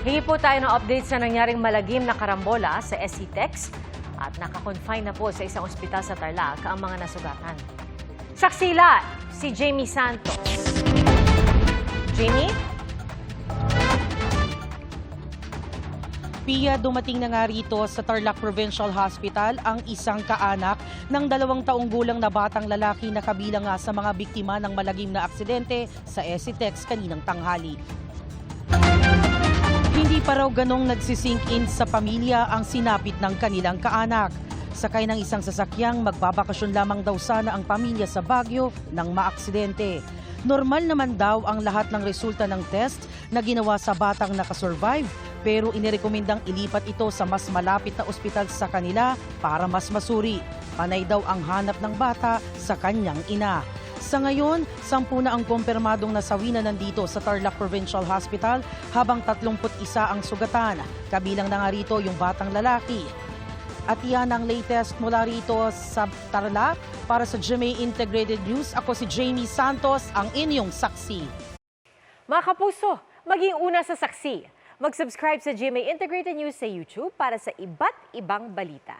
Hingi po tayo ng update sa nangyaring malagim na karambola sa SCTEX at nakakonfine na po sa isang ospital sa Tarlac ang mga nasugatan. Saksila, si Jamie Santos. Jamie? Pia, dumating na nga rito sa Tarlac Provincial Hospital ang isang kaanak ng dalawang taong gulang na batang lalaki na kabilang nga sa mga biktima ng malagim na aksidente sa Esitex kaninang tanghali. Hindi pa raw ganong nagsisink in sa pamilya ang sinapit ng kanilang kaanak. Sakay ng isang sasakyang magbabakasyon lamang daw sana ang pamilya sa Baguio nang maaksidente. Normal naman daw ang lahat ng resulta ng test na ginawa sa batang nakasurvive pero inirekomendang ilipat ito sa mas malapit na ospital sa kanila para mas masuri. Panay daw ang hanap ng bata sa kanyang ina. Sa ngayon, sampu na ang kumpirmadong nasawi na nandito sa Tarlac Provincial Hospital habang 31 ang sugatan. Kabilang na nga rito yung batang lalaki. At yan ang latest mula rito sa Tarlac. Para sa GMA Integrated News, ako si Jamie Santos, ang inyong saksi. Mga kapuso, maging una sa saksi. Mag-subscribe sa GMA Integrated News sa YouTube para sa iba't ibang balita.